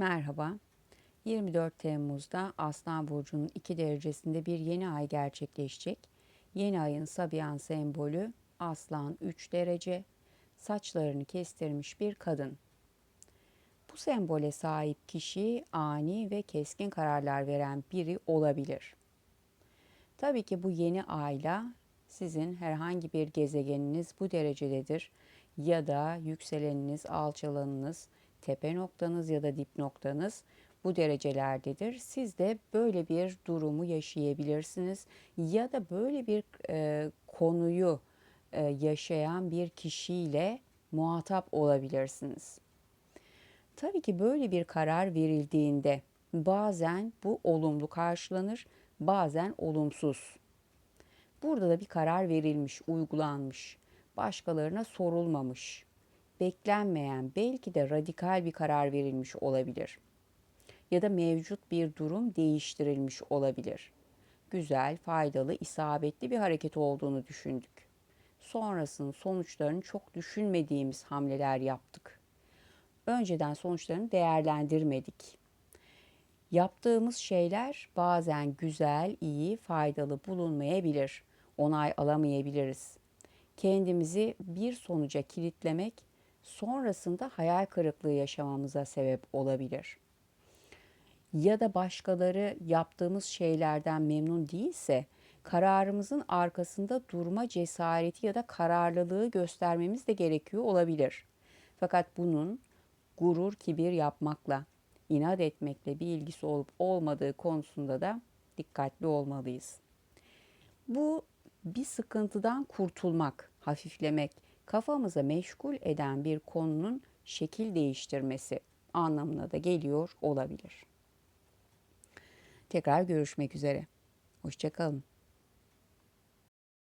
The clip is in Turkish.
Merhaba. 24 Temmuz'da Aslan Burcu'nun 2 derecesinde bir yeni ay gerçekleşecek. Yeni ayın Sabian sembolü Aslan 3 derece, saçlarını kestirmiş bir kadın. Bu sembole sahip kişi ani ve keskin kararlar veren biri olabilir. Tabii ki bu yeni ayla sizin herhangi bir gezegeniniz bu derecededir ya da yükseleniniz, alçalanınız, tepe noktanız ya da dip noktanız bu derecelerdedir. Siz de böyle bir durumu yaşayabilirsiniz ya da böyle bir e, konuyu e, yaşayan bir kişiyle muhatap olabilirsiniz. Tabii ki böyle bir karar verildiğinde bazen bu olumlu karşılanır, bazen olumsuz. Burada da bir karar verilmiş, uygulanmış, başkalarına sorulmamış, beklenmeyen, belki de radikal bir karar verilmiş olabilir. Ya da mevcut bir durum değiştirilmiş olabilir. Güzel, faydalı, isabetli bir hareket olduğunu düşündük. Sonrasının sonuçlarını çok düşünmediğimiz hamleler yaptık. Önceden sonuçlarını değerlendirmedik. Yaptığımız şeyler bazen güzel, iyi, faydalı bulunmayabilir. Onay alamayabiliriz. Kendimizi bir sonuca kilitlemek sonrasında hayal kırıklığı yaşamamıza sebep olabilir. Ya da başkaları yaptığımız şeylerden memnun değilse kararımızın arkasında durma cesareti ya da kararlılığı göstermemiz de gerekiyor olabilir. Fakat bunun gurur, kibir yapmakla, inat etmekle bir ilgisi olup olmadığı konusunda da dikkatli olmalıyız. Bu bir sıkıntıdan kurtulmak, hafiflemek, kafamıza meşgul eden bir konunun şekil değiştirmesi anlamına da geliyor olabilir. Tekrar görüşmek üzere. Hoşçakalın.